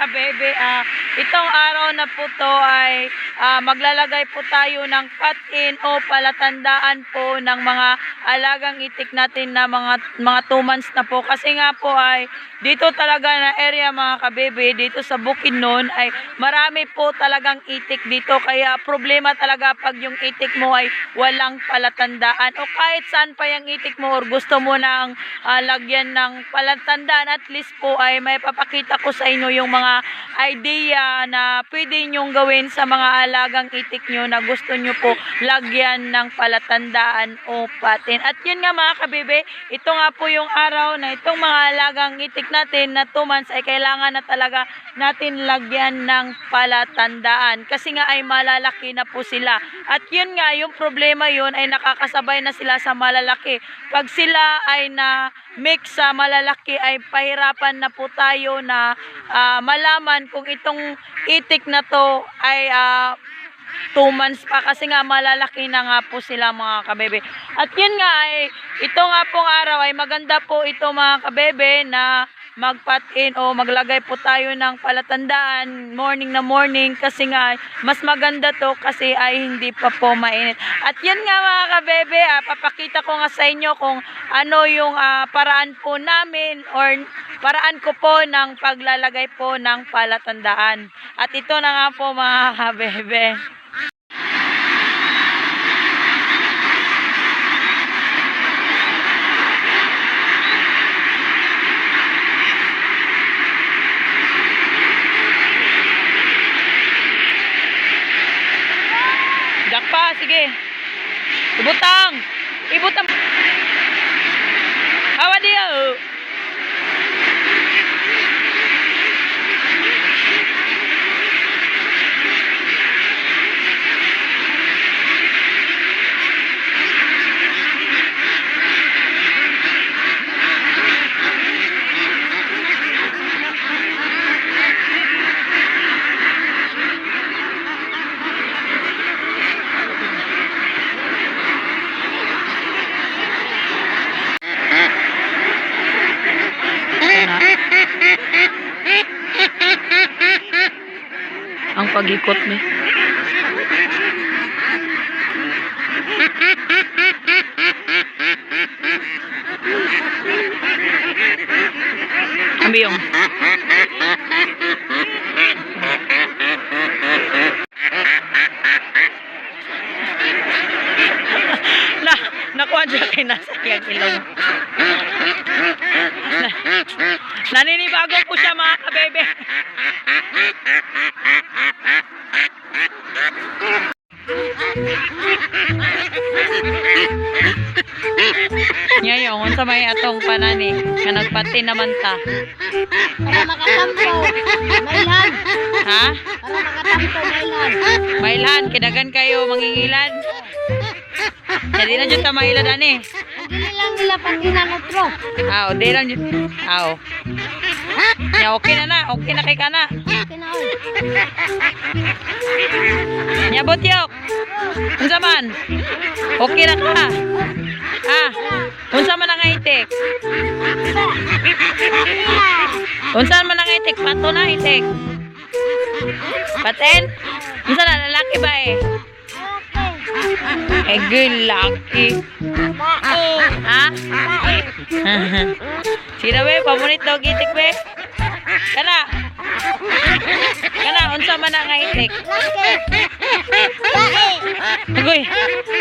kabebe ah, itong araw na po to ay ah, maglalagay po tayo ng cut-in o palatandaan po ng mga alagang itik natin na mga mga 2 months na po. Kasi nga po ay dito talaga na area mga kabebe dito sa Bukidnon ay marami po talagang itik dito. Kaya problema talaga pag yung itik mo ay walang palatandaan. O kahit saan pa yung itik mo or gusto mo nang ah, lagyan ng palatandaan at least po ay may papakita ko sa inyo yung mga idea na pwede nyong gawin sa mga alagang itik nyo na gusto nyo po lagyan ng palatandaan o patin. At yun nga mga kabebe, ito nga po yung araw na itong mga alagang itik natin na 2 months ay kailangan na talaga natin lagyan ng palatandaan kasi nga ay malalaki na po sila. At yun nga, yung problema yun ay nakakasabay na sila sa malalaki. Pag sila ay na mix sa malalaki ay pahirapan na po tayo na ah, malaman kung itong itik na to ay ah, 2 months pa kasi nga malalaki na nga po sila mga kabebe. At yun nga ay ito nga pong araw ay maganda po ito mga kabebe na magpat-in o maglagay po tayo ng palatandaan morning na morning kasi nga mas maganda to kasi ay hindi pa po mainit. At yun nga mga kabebe, ah, papakita ko nga sa inyo kung ano yung ah, paraan po namin or paraan ko po ng paglalagay po ng palatandaan. At ito na nga po mga kabebe. Dakpa, sige. Ibutang. Ibutang. Ang pag-ikot ni. Ambiyong. na, nakuha siya kay nasa kiyang ilong. Na, naninibago po siya mga kabebe. Ngayon, unsa may atong panani nga nagpati naman ta. Para makatampo, mailan. Ha? Para makatampo, mailan. Mailan, kidagan kayo mangingilan. Jadi na jud ta mailad ani. Hindi lang nila pang ginanotro. Ah, o di lang jud. Ya okay na na, okay na kay kana. Kinaon. Nya botyok. Unsa man? Okay na ka. Ah, unsa man ang itik? Unsa man ang itik? Pato na itik. Paten? Unsa na lalaki ba eh? Eh, good lucky. Ha? Sino be? Pamunit daw gitik be? Kana? Kana, unsa man ang itik? Agoy,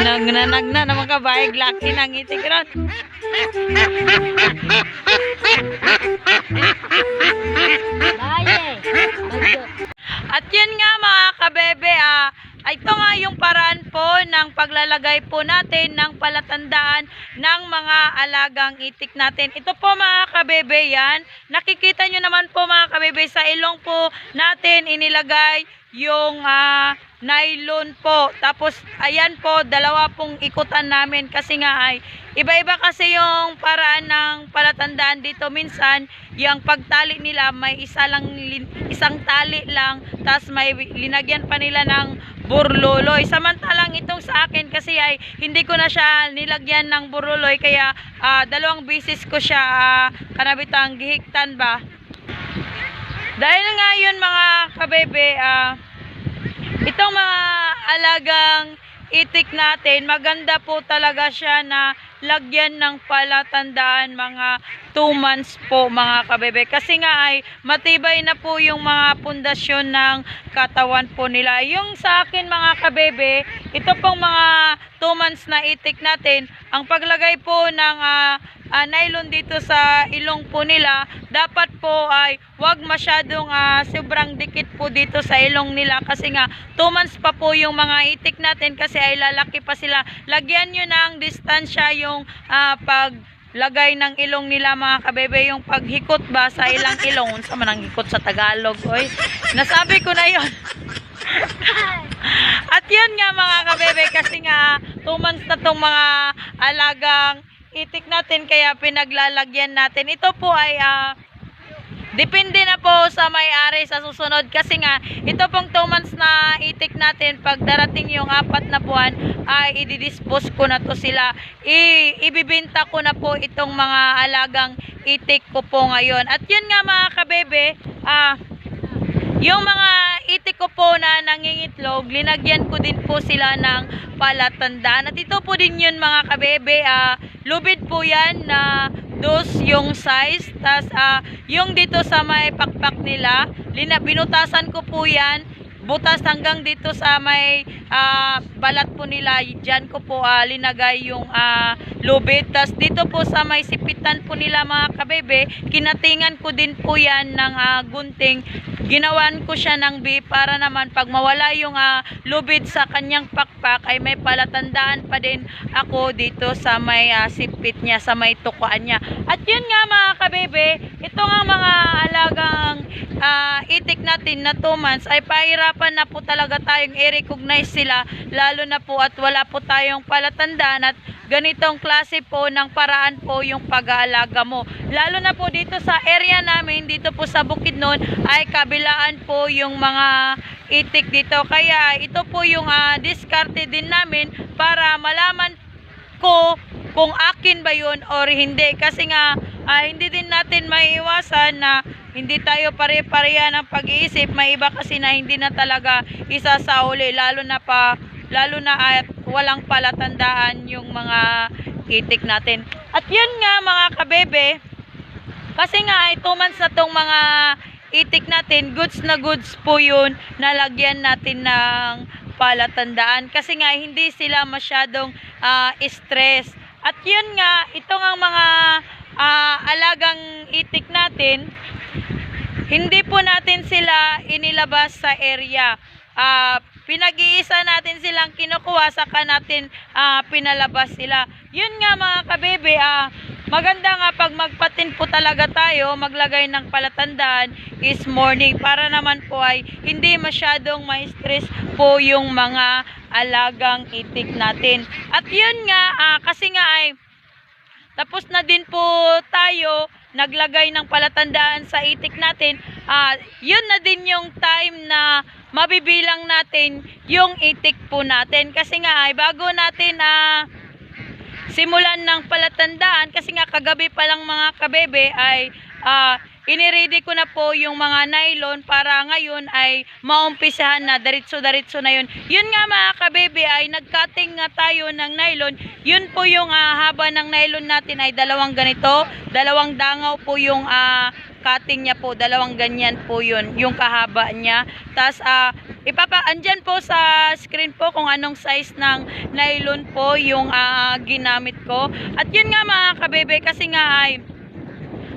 nagnanag na naman ka baig laki nang itik ron. paglalagay po natin ng palatandaan ng mga alagang itik natin. Ito po mga kabebe yan. Nakikita nyo naman po mga kabebe sa ilong po natin inilagay yung ah, nylon po. Tapos ayan po, dalawa pong ikutan namin kasi nga ay iba-iba kasi yung paraan ng palatandaan dito. Minsan, yung pagtali nila may isa lang isang tali lang tapos may linagyan pa nila ng burluloy. Samantalang itong sa akin kasi ay hindi ko na siya nilagyan ng burluloy kaya ah, dalawang bisis ko siya ah, kanabitang gihiktan ba. Dahil nga yun mga kabebe, ah, itong mga alagang itik natin, maganda po talaga siya na lagyan ng palatandaan mga 2 months po mga kabebe. Kasi nga ay matibay na po yung mga pundasyon ng katawan po nila. Yung sa akin mga kabebe, ito pong mga 2 months na itik natin, ang paglagay po ng ah, ah, nylon dito sa ilong po nila, dapat po ay wag masyadong ah, sobrang dikit po dito sa ilong nila kasi nga 2 months pa po yung mga itik natin kasi ay lalaki pa sila. Lagyan nyo ng distansya yung ah, pag lagay ng ilong nila mga kabebe yung paghikot ba sa ilang ilong? Unsa man ang hikot sa Tagalog oy. Nasabi ko na yon at yun nga mga kabebe kasi nga 2 months na tong mga alagang itik natin kaya pinaglalagyan natin. Ito po ay ah, depende na po sa may-ari sa susunod kasi nga ito pong 2 months na itik natin pag darating yung apat na buwan ay ididispose ko na to sila. I, ibibinta ko na po itong mga alagang itik ko po ngayon. At yun nga mga kabebe, ah yung mga itik ko po na nangingitlog, linagyan ko din po sila ng palatandaan. At ito po din yun mga kabebe, ah, lubid po yan na dos yung size. tas ah, yung dito sa may pakpak nila, lina, binutasan ko po yan. Butas hanggang dito sa may ah, balat po nila, dyan ko po ah, linagay yung ah, lubid. tas dito po sa may sipitan po nila mga kabebe, kinatingan ko din po yan ng ah, gunting ginawan ko siya ng B para naman pag mawala yung ah, lubid sa kanyang pakpak ay may palatandaan pa din ako dito sa may ah, sipit niya, sa may tukuan niya. At yun nga mga kabebe, ito nga mga alagang ah, itik natin na 2 months ay pahirapan na po talaga tayong i-recognize sila lalo na po at wala po tayong palatandaan at ganitong klase po ng paraan po yung pag-aalaga mo. Lalo na po dito sa area namin, dito po sa Bukidnon, ay kabilaan po yung mga itik dito. Kaya ito po yung ah, diskarte din namin para malaman ko kung akin ba yun or hindi. Kasi nga, ah, hindi din natin maiiwasan na hindi tayo pare-pareha ng pag-iisip. May iba kasi na hindi na talaga isa sa uli, lalo na pa lalo na at walang palatandaan yung mga itik natin. At yun nga mga kabebe, kasi nga ay 2 months na tong mga itik natin, goods na goods po yun, nalagyan natin ng palatandaan. Kasi nga hindi sila masyadong ah, stress. At yun nga, ito nga mga ah, alagang itik natin, hindi po natin sila inilabas sa area. Ah, pinag-iisa natin silang kinukuha saka natin ah, pinalabas sila. Yun nga mga kabebe, ah, maganda nga pag magpatin po talaga tayo, maglagay ng palatandaan is morning para naman po ay hindi masyadong ma-stress po yung mga alagang itik natin. At yun nga, ah, kasi nga ay tapos na din po tayo naglagay ng palatandaan sa itik natin. Ah, yun na din yung time na mabibilang natin yung itik po natin. Kasi nga ay bago natin na simulan ng palatandaan kasi nga kagabi pa lang mga kabebe ay ah, iniready ko na po yung mga nylon para ngayon ay maumpisahan na daritso-daritso na yun. Yun nga mga kabebe ay nagcutting nga tayo ng nylon. Yun po yung ah, haba ng nylon natin ay dalawang ganito. Dalawang dangaw po yung ah, cutting niya po. Dalawang ganyan po yun. Yung kahaba niya. Tapos ah, ipapa andyan po sa screen po kung anong size ng nylon po yung ah, ginamit ko. At yun nga mga kabebe kasi nga ay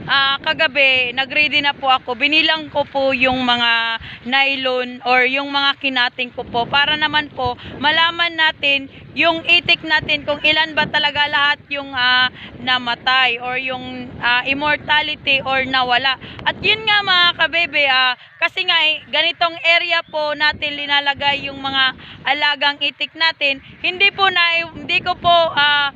ah, kagabi, nag-ready na po ako. Binilang ko po yung mga nylon or yung mga kinating ko po para naman po malaman natin yung itik natin kung ilan ba talaga lahat yung ah, namatay or yung ah, immortality or nawala. At yun nga mga kabebe, ah, kasi nga eh, ganitong area po natin linalagay yung mga alagang itik natin. Hindi po na hindi ko po ah,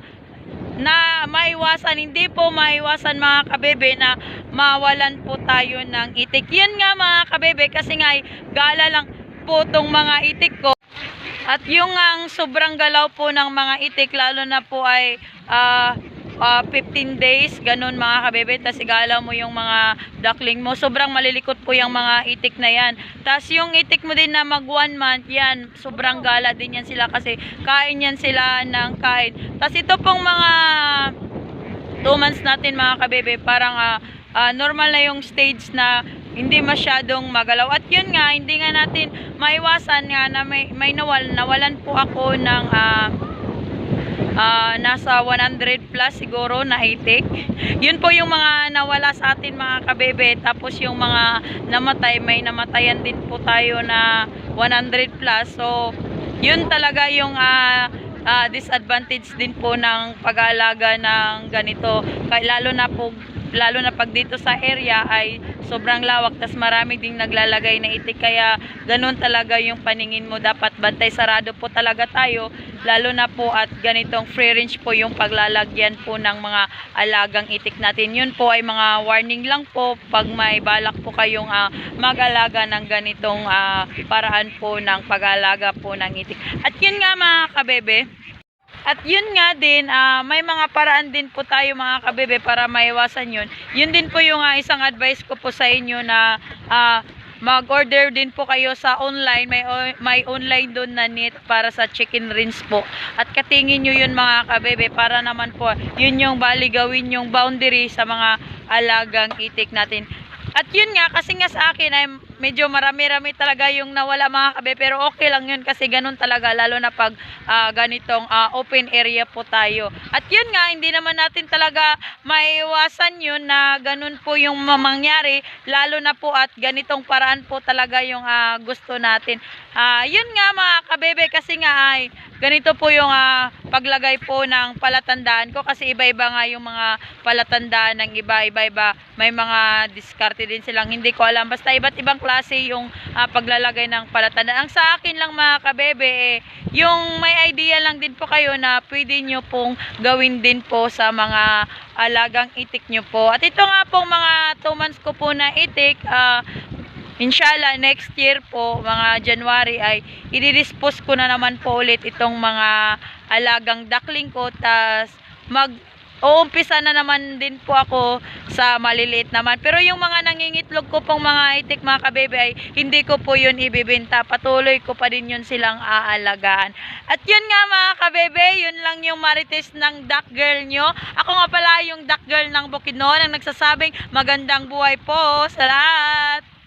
na maiwasan, hindi po maiwasan mga kabebe na mawalan po tayo ng itik. Yan nga mga kabebe kasi nga ay gala lang po tong mga itik ko. At yung ang sobrang galaw po ng mga itik, lalo na po ay ah, ah, 15 days, ganun mga kabebe. Tapos igalaw mo yung mga duckling mo. Sobrang malilikot po yung mga itik na yan. Tapos yung itik mo din na mag one month, yan, sobrang gala din yan sila kasi kain yan sila ng kain. Tapos ito pong mga 2 months natin mga kabebe, parang ah, ah, normal na yung stage na hindi masyadong magalaw. At yun nga, hindi nga natin maiwasan nga na may, may nawal, nawalan po ako ng ah, nasa 100 plus siguro na itik. Yun po yung mga nawala sa atin mga kabebe. Tapos yung mga namatay, may namatayan din po tayo na 100 plus. So, yun talaga yung ah, ah, disadvantage din po ng pag-aalaga ng ganito. Lalo na po lalo na pag dito sa area ay sobrang lawak tas marami ding naglalagay na itik. Kaya ganun talaga yung paningin mo. Dapat bantay sarado po talaga tayo lalo na po at ganitong free range po yung paglalagyan po ng mga alagang itik natin. Yun po ay mga warning lang po pag may balak po kayong ah, mag-alaga ng ganitong ah, paraan po ng pag-alaga po ng itik. At yun nga mga kabebe at yun nga din, ah, may mga paraan din po tayo mga kabebe para maiwasan yun. Yun din po yung ah, isang advice ko po sa inyo na ah, mag-order din po kayo sa online. May, may online doon na net para sa chicken rinse po. At katingin nyo yun mga kabebe para naman po yun yung bali gawin yung boundary sa mga alagang itik natin. At yun nga, kasi nga sa akin ay medyo marami-rami talaga yung nawala mga kabe. Pero okay lang yun kasi ganun talaga. Lalo na pag ah, ganitong ah, open area po tayo. At yun nga, hindi naman natin talaga maiwasan yun na ganun po yung mamangyari. Lalo na po at ganitong paraan po talaga yung ah, gusto natin. Ah, yun nga mga kabebe kasi nga ay ganito po yung ah, paglagay po ng palatandaan ko kasi iba-iba nga yung mga palatandaan ng iba, iba-iba. May mga diskarte din silang hindi ko alam. Basta iba't ibang klase yung ah, paglalagay ng palatandaan. Ang sa akin lang mga kabebe, eh, yung may idea lang din po kayo na pwede nyo pong gawin din po sa mga alagang itik nyo po. At ito nga pong mga 2 months ko po na itik, ah, Inshallah, next year po, mga January ay i-dispose ko na naman po ulit itong mga alagang duckling ko. tas mag uumpisa na naman din po ako sa maliliit naman. Pero yung mga nangingitlog ko pong mga itik mga kabebe ay hindi ko po yun ibibenta. Patuloy ko pa din yun silang aalagaan. At yun nga mga kabebe, yun lang yung marites ng duck girl nyo. Ako nga pala yung duck girl ng Bukidnon ang nagsasabing magandang buhay po sa lahat.